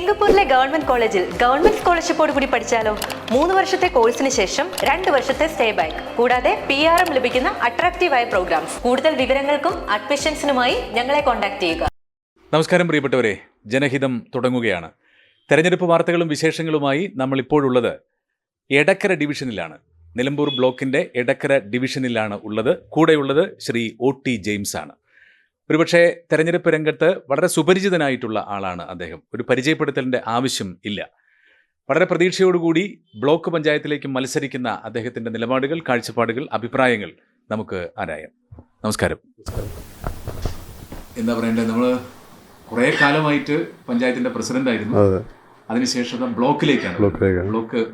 സിംഗപ്പൂരിലെ government കോളേജിൽ government സ്കോളർഷിപ്പോട് കൂടി പഠിച്ചാലോ? മൂന്ന് വർഷത്തെ കോഴ്സിന് ശേഷം രണ്ട് വർഷത്തെ സ്റ്റേ ബാക്ക്. കൂടാതെ പി എം ലഭിക്കുന്ന അട്രാക്റ്റീവായ പ്രോഗ്രാംസ്. കൂടുതൽ വിവരങ്ങൾക്കും അഡ്മിഷൻസിനുമായി ഞങ്ങളെ കോൺടാക്ട് ചെയ്യുക. നമസ്കാരം പ്രിയപ്പെട്ടവരെ. ജനഹിതം തുടങ്ങുകയാണ്. തെരഞ്ഞെടുപ്പ് വാർത്തകളും വിശേഷങ്ങളുമായി നമ്മൾ ഇപ്പോഴുള്ളത് എടക്കര ഡിവിഷനിലാണ്. നിലമ്പൂർ ബ്ലോക്കിന്റെ എടക്കര ഡിവിഷനിലാണ് ഉള്ളത്. കൂടെയുള്ളത് ശ്രീ ഒ ടി ജെയിംസ് ആണ് ഒരുപക്ഷെ തെരഞ്ഞെടുപ്പ് രംഗത്ത് വളരെ സുപരിചിതനായിട്ടുള്ള ആളാണ് അദ്ദേഹം. ഒരു പരിചയപ്പെടുത്തലിന്റെ ആവശ്യം ഇല്ല. വളരെ പ്രതീക്ഷയോടുകൂടി ബ്ലോക്ക് പഞ്ചായത്തിലേക്ക് മത്സരിക്കുന്ന അദ്ദേഹത്തിന്റെ നിലപാടുകൾ കാഴ്ചപ്പാടുകൾ അഭിപ്രായങ്ങൾ നമുക്ക് ആരായാം. നമസ്കാരം. എന്താ പറയണ്ടേ നമ്മൾ കുറേ കാലമായിട്ട് പഞ്ചായത്തിന്റെ പ്രസിഡന്റ് ആയിരുന്നു. അതെ. അതിനുശേഷം ബ്ലോക്കിലേക്കാണ്. ബ്ലോക്ക്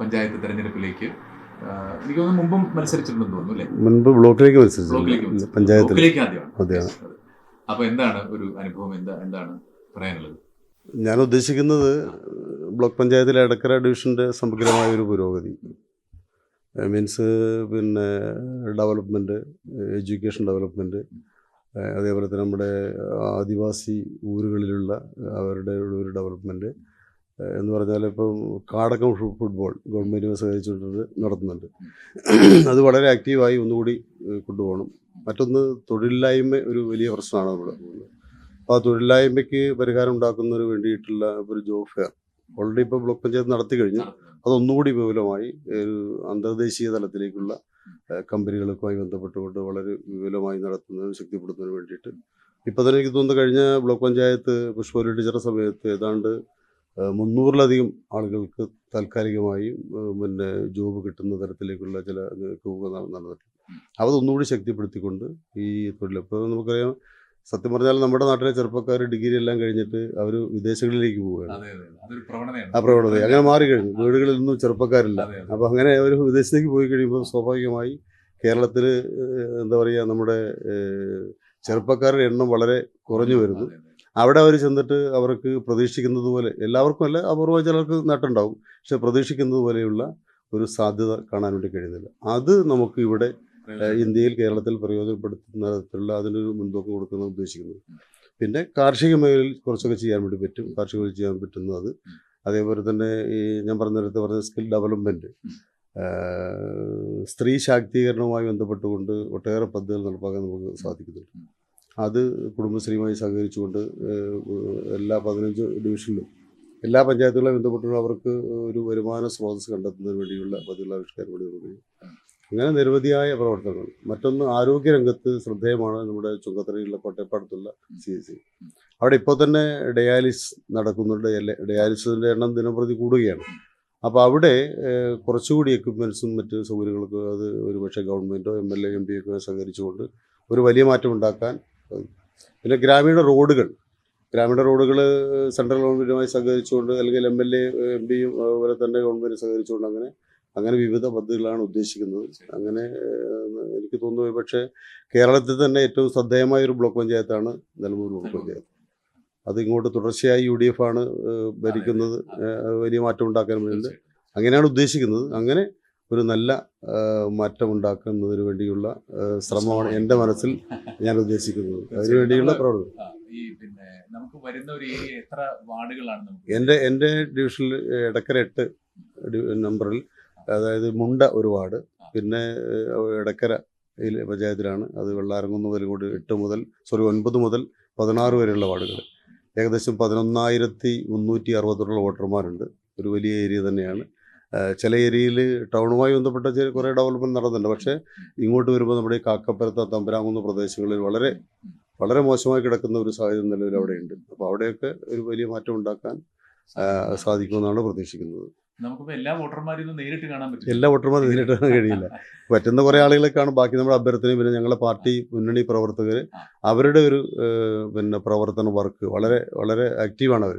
പഞ്ചായത്ത് തെരഞ്ഞെടുപ്പിലേക്ക് എനിക്ക് തോന്നുന്നു മുമ്പും മത്സരിച്ചിട്ടുണ്ടെന്ന് തോന്നുന്നു അല്ലേ? മുൻപ് ബ്ലോക്കിലേക്ക് മത്സരിച്ചു. പഞ്ചായത്തിലേക്ക് ആദ്യമാണ്. അപ്പൊ എന്താണ് ഒരു അനുഭവം? എന്താ എന്താണ് പറയാനുള്ളത്? ഞാൻ ഉദ്ദേശിക്കുന്നത് ബ്ലോക്ക് പഞ്ചായത്തിലെ എടക്കര ഡിവിഷന്റെ സമഗ്രമായ ഒരു പുരോഗതി മീൻസ് പിന്നെ ഡെവലപ്മെന്റ് എഡ്യൂക്കേഷൻ ഡെവലപ്മെന്റ് അതേപോലെ തന്നെ നമ്മുടെ ആദിവാസി ഊരുകളിലുള്ള അവരുടെ ഒരു ഡെവലപ്മെന്റ് എന്ന് പറഞ്ഞാൽ ഇപ്പം കാടക്കം ഫുട്ബോൾ ഗവൺമെന്റ് സഹകരിച്ചുകൊണ്ട് നടത്തുന്നുണ്ട്. അത് വളരെ ആക്റ്റീവായി ഒന്നുകൂടി കൊണ്ടുപോകണം. മറ്റൊന്ന് തൊഴിലില്ലായ്മ ഒരു വലിയ പ്രശ്നമാണ് നമ്മുടെ അപ്പോൾ ആ തൊഴിലില്ലായ്മയ്ക്ക് പരിഹാരം ഉണ്ടാക്കുന്നതിന് വേണ്ടിയിട്ടുള്ള ഒരു ജോബ് ഫെയർ ഓൾറെഡി ഇപ്പോൾ ബ്ലോക്ക് പഞ്ചായത്ത് നടത്തി കഴിഞ്ഞു. അതൊന്നുകൂടി വിപുലമായി ഒരു അന്തർദേശീയ തലത്തിലേക്കുള്ള കമ്പനികൾക്കുമായി ബന്ധപ്പെട്ടുകൊണ്ട് വളരെ വിപുലമായി നടത്തുന്നതിന് ശക്തിപ്പെടുത്തുന്നതിന് വേണ്ടിയിട്ട്. ഇപ്പോൾ തന്നെ എനിക്ക് തോന്നുന്നു കഴിഞ്ഞ ബ്ലോക്ക് പഞ്ചായത്ത് പുഷ്പവലി ടീച്ചറെ സമയത്ത് ഏതാണ്ട് മുന്നൂറിലധികം ആളുകൾക്ക് താൽക്കാലികമായി പിന്നെ ജോബ് കിട്ടുന്ന തരത്തിലേക്കുള്ള ചില നടന്നിട്ടുണ്ട്. അതൊന്നുകൂടി ശക്തിപ്പെടുത്തിക്കൊണ്ട് ഈ തൊഴിൽ. ഇപ്പോൾ നമുക്കറിയാം സത്യം പറഞ്ഞാൽ നമ്മുടെ നാട്ടിലെ ചെറുപ്പക്കാർ ഡിഗ്രി എല്ലാം കഴിഞ്ഞിട്ട് അവർ വിദേശങ്ങളിലേക്ക് പോവുകയാണ്. ആ പ്രവണത അങ്ങനെ മാറി കഴിഞ്ഞു വീടുകളിൽ നിന്നും ചെറുപ്പക്കാരില്ല. അപ്പോൾ അങ്ങനെ ഒരു വിദേശത്തേക്ക് പോയി കഴിയുമ്പോൾ സ്വാഭാവികമായി കേരളത്തിൽ എന്താ പറയുക നമ്മുടെ ചെറുപ്പക്കാരുടെ എണ്ണം വളരെ കുറഞ്ഞു വരുന്നു. അവിടെ അവർ ചെന്നിട്ട് അവർക്ക് പ്രതീക്ഷിക്കുന്നത് പോലെ എല്ലാവർക്കും അല്ല അപൂർവ ചിലർക്ക് നേട്ടമുണ്ടാവും പക്ഷെ പ്രതീക്ഷിക്കുന്നത് പോലെയുള്ള ഒരു സാധ്യത കാണാൻ വേണ്ടി കഴിയുന്നില്ല. അത് നമുക്ക് ഇവിടെ ഇന്ത്യയിൽ കേരളത്തിൽ പ്രയോജനപ്പെടുത്തുന്ന തരത്തിലുള്ള അതിനൊരു മുൻതൂക്കം കൊടുക്കുന്ന ഉദ്ദേശിക്കുന്നത് പിന്നെ കാർഷിക മേഖലയിൽ കുറച്ചൊക്കെ ചെയ്യാൻ വേണ്ടി പറ്റും. കാർഷിക മേഖലയിൽ ചെയ്യാൻ പറ്റുന്നത് അതേപോലെ തന്നെ ഈ ഞാൻ പറഞ്ഞ നേരത്തെ പറഞ്ഞ സ്കിൽ ഡെവലപ്മെന്റ് സ്ത്രീ ശാക്തീകരണവുമായി ബന്ധപ്പെട്ടുകൊണ്ട് ഒട്ടേറെ പദ്ധതികൾ നടപ്പാക്കാൻ നമുക്ക് സാധിക്കുന്നുണ്ട്. അത് കുടുംബശ്രീയുമായി സഹകരിച്ചുകൊണ്ട് എല്ലാ പതിനഞ്ച് ഡിവിഷനിലും എല്ലാ പഞ്ചായത്തുകളെയും ബന്ധപ്പെട്ടുള്ള അവർക്ക് ഒരു വരുമാന സ്രോതസ് കണ്ടെത്തുന്നതിന് വേണ്ടിയുള്ള പദ്ധതികൾ ആവിഷ്കാരം. അങ്ങനെ നിരവധിയായ പ്രവർത്തനങ്ങൾ. മറ്റൊന്ന് ആരോഗ്യരംഗത്ത് ശ്രദ്ധേയമാണ് നമ്മുടെ ചുങ്കത്തറയിലുള്ള കോട്ടയപ്പാടത്തുള്ള സി എസ് സി. അവിടെ ഇപ്പോൾ തന്നെ ഡയാലിസ് നടക്കുന്നുണ്ട്. ഡയാലിസിന്റെ എണ്ണം ദിനംപ്രതി കൂടുകയാണ്. അപ്പോൾ അവിടെ കുറച്ചുകൂടി എക്യുപ്മെൻസും മറ്റ് സൗകര്യങ്ങളൊക്കെ അത് ഒരുപക്ഷെ ഗവൺമെന്റോ M L A M P ഒക്കെ സഹകരിച്ചുകൊണ്ട് ഒരു വലിയ മാറ്റം ഉണ്ടാക്കാൻ പിന്നെ ഗ്രാമീണ റോഡുകൾ. ഗ്രാമീണ റോഡുകൾ സെൻട്രൽ ഗവൺമെന്റുമായി സഹകരിച്ചുകൊണ്ട് അല്ലെങ്കിൽ എം എൽ എ എം പിയും അതുപോലെ തന്നെ ഗവൺമെന്റ് സഹകരിച്ചുകൊണ്ട് അങ്ങനെ അങ്ങനെ വിവിധ പദ്ധതികളാണ് ഉദ്ദേശിക്കുന്നത്. അങ്ങനെ എനിക്ക് തോന്നുന്നു പക്ഷേ കേരളത്തിൽ തന്നെ ഏറ്റവും ശ്രദ്ധേയമായ ഒരു ബ്ലോക്ക് പഞ്ചായത്താണ് നിലമ്പൂർ ബ്ലോക്ക് പഞ്ചായത്ത്. അത് ഇങ്ങോട്ട് തുടർച്ചയായി യു ഡി എഫ് ആണ് ഭരിക്കുന്നത്. വലിയ മാറ്റം ഉണ്ടാക്കാൻ വേണ്ടി അങ്ങനെയാണ് ഉദ്ദേശിക്കുന്നത്. അങ്ങനെ ഒരു നല്ല മാറ്റം ഉണ്ടാക്കുന്നതിന് വേണ്ടിയുള്ള ശ്രമമാണ് എന്റെ മനസ്സിൽ ഞാൻ ഉദ്ദേശിക്കുന്നത്. അതിന് വേണ്ടിയുള്ള പ്രവർത്തനം. ഈ പിന്നെ നമുക്ക് വരുന്ന ഒരു ഏരിയ എത്ര വാർഡുകളാണ് എന്റെ എന്റെ ഡിവിഷനിൽ ഇടക്കര എട്ട് നമ്പറിൽ അതായത് മുണ്ട ഒരു വാർഡ് പിന്നെ ഇടക്കര പഞ്ചായത്തിലാണ്. അത് വെള്ളാരംകുന്ന് മുതൽ കൂടി എട്ട് മുതൽ സോറി ഒൻപത് മുതൽ പതിനാറ് വരെയുള്ള വാർഡുകൾ. ഏകദേശം പതിനൊന്നായിരത്തി മുന്നൂറ്റി അറുപത്തോളം വോട്ടർമാരുണ്ട്. ഒരു വലിയ ഏരിയ തന്നെയാണ്. ചില ഏരിയയിൽ ടൗണുമായി ബന്ധപ്പെട്ട ചില കുറേ ഡെവലപ്മെന്റ് നടന്നിട്ടുണ്ട്. പക്ഷേ ഇങ്ങോട്ട് വരുമ്പോൾ നമ്മുടെ ഈ കാക്കപ്പുരത്ത തമ്പരാങ്കുന്ന് പ്രദേശങ്ങളിൽ വളരെ വളരെ മോശമായി കിടക്കുന്ന ഒരു സാഹചര്യം നിലവിൽ അവിടെയുണ്ട്. അപ്പോൾ അവിടെയൊക്കെ ഒരു വലിയ മാറ്റം ഉണ്ടാക്കാൻ സാധിക്കുമെന്നാണ് പ്രതീക്ഷിക്കുന്നത്. എല്ലാ വോട്ടർമാരും നേരിട്ട് കാണാൻ പറ്റും. എല്ലാ വോട്ടർമാരും നേരിട്ട് കാണാൻ കഴിയില്ല. പറ്റുന്ന കുറേ ആളുകളെ കാണും. ബാക്കി നമ്മുടെ അഭ്യർത്ഥനയും പിന്നെ ഞങ്ങളുടെ പാർട്ടി മുന്നണി പ്രവർത്തകർ അവരുടെ ഒരു പിന്നെ പ്രവർത്തന വർക്ക് വളരെ വളരെ ആക്റ്റീവാണ് അവർ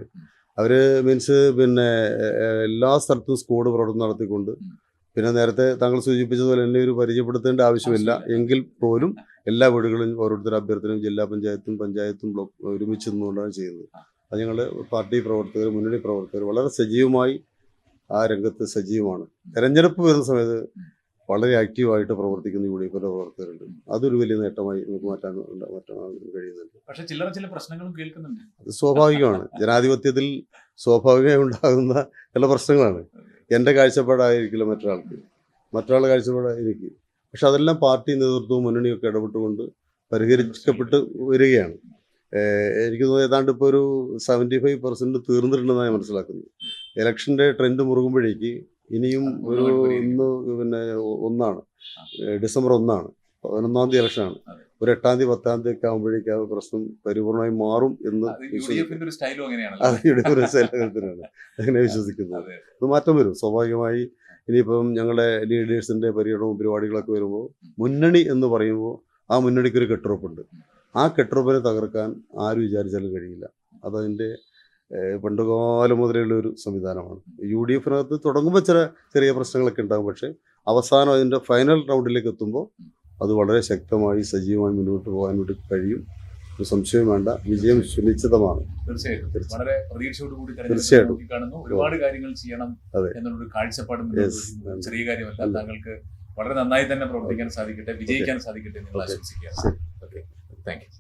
അവർ മീൻസ് പിന്നെ എല്ലാ സ്ഥലത്തും സ്കോഡ് പ്രവർത്തനം നടത്തിക്കൊണ്ട് പിന്നെ നേരത്തെ താങ്കൾ സൂചിപ്പിച്ചതുപോലെ എന്നെ ഒരു പരിചയപ്പെടുത്തേണ്ട ആവശ്യമില്ല. എങ്കിൽ പോലും എല്ലാ വീടുകളിലും ഓരോരുത്തരുടെ അഭ്യർത്ഥനയും ജില്ലാ പഞ്ചായത്തും പഞ്ചായത്തും ബ്ലോക്ക് ഒരുമിച്ച് നിന്നുകൊണ്ടാണ് ചെയ്യുന്നത്. അത് ഞങ്ങൾ പാർട്ടി പ്രവർത്തകർ മുന്നണി പ്രവർത്തകർ വളരെ സജീവമായി ആ രംഗത്ത് സജീവമാണ്. തെരഞ്ഞെടുപ്പ് വരുന്ന സമയത്ത് വളരെ ആക്റ്റീവായിട്ട് പ്രവർത്തിക്കുന്ന യു ഡി എഫിന്റെ പ്രവർത്തകരുണ്ട്. അതൊരു വലിയ നേട്ടമായി നമുക്ക് മാറ്റാൻ മാറ്റാൻ കഴിയുന്നുണ്ട്. പക്ഷെ ചില്ലറ ചില പ്രശ്നങ്ങളും കേൾക്കുന്നുണ്ട്. അത് സ്വാഭാവികമാണ്. ജനാധിപത്യത്തിൽ സ്വാഭാവികമായി ഉണ്ടാകുന്ന ചില പ്രശ്നങ്ങളാണ്. എന്റെ കാഴ്ചപ്പാടായിരിക്കില്ല മറ്റൊരാൾക്ക്. മറ്റൊരാളുടെ കാഴ്ചപ്പാട് എനിക്ക് പക്ഷെ അതെല്ലാം പാർട്ടി നേതൃത്വവും മുന്നണിയൊക്കെ ഇടപെട്ടുകൊണ്ട് പരിഹരിക്കപ്പെട്ട് വരികയാണ്. എനിക്ക് തോന്നുന്നു ഏതാണ്ട് ഇപ്പോൾ ഒരു സെവന്റി ഫൈവ് പെർസെന്റ് തീർന്നിട്ടുണ്ടെന്നാണ് ഞാൻ മനസ്സിലാക്കുന്നത്. ഇലക്ഷന്റെ ട്രെൻഡ് മുറുകുമ്പോഴേക്ക് ഇനിയും ഒരു ഇന്ന് പിന്നെ ഒന്നാണ്. ഡിസംബർ ഒന്നാണ്. പതിനൊന്നാം തീയതി ഇലക്ഷനാണ്. ഒരു എട്ടാം തീയതി പത്താം തീയതി ഒക്കെ ആകുമ്പോഴേക്കും ആ പ്രശ്നം പരിപൂർണമായി മാറും എന്ന് അത് യു ഡി എഫിന്റെ സേലകത്തിനാണ് അങ്ങനെ വിശ്വസിക്കുന്നത്. അതെ. മാറ്റം വരും. സ്വാഭാവികമായി ഇനിയിപ്പം ഞങ്ങളുടെ ലീഡേഴ്സിന്റെ പര്യടനവും പരിപാടികളൊക്കെ വരുമ്പോൾ മുന്നണി എന്ന് പറയുമ്പോൾ ആ മുന്നണിക്ക് ഒരു കെട്ടുറപ്പുണ്ട് ആ കെട്ടുറപ്പിനെ തകർക്കാൻ ആര് വിചാരിച്ചാലും കഴിയില്ല. അതതിന്റെ പണ്ടുകാലം മുതലുള്ള ഒരു സംവിധാനമാണ്. യു ഡി എഫിനകത്ത് തുടങ്ങുമ്പോൾ ചില ചെറിയ പ്രശ്നങ്ങളൊക്കെ ഉണ്ടാകും. പക്ഷേ അവസാനം അതിന്റെ ഫൈനൽ റൗണ്ടിലേക്ക് എത്തുമ്പോൾ അത് വളരെ ശക്തമായി സജീവമായി മുന്നോട്ട് പോകാൻ വേണ്ടി കഴിയും. ഒരു സംശയം വേണ്ട. വിജയം സുനിശ്ചിതമാണ്. തീർച്ചയായിട്ടും. തീർച്ചയായും. വളരെ പ്രതീക്ഷയോടുകൂടി തീർച്ചയായിട്ടും. കാണുന്നു ഒരുപാട് കാര്യങ്ങൾ ചെയ്യണം. എന്നുള്ളൊരു കാഴ്ചപ്പാടും. ചെറിയ കാര്യമല്ല. താങ്കൾക്ക് വളരെ നന്നായി തന്നെ പ്രവർത്തിക്കാൻ സാധിക്കട്ടെ. വിജയിക്കാൻ സാധിക്കട്ടെ. നിങ്ങൾ. ആശംസിക്കുക. Thank you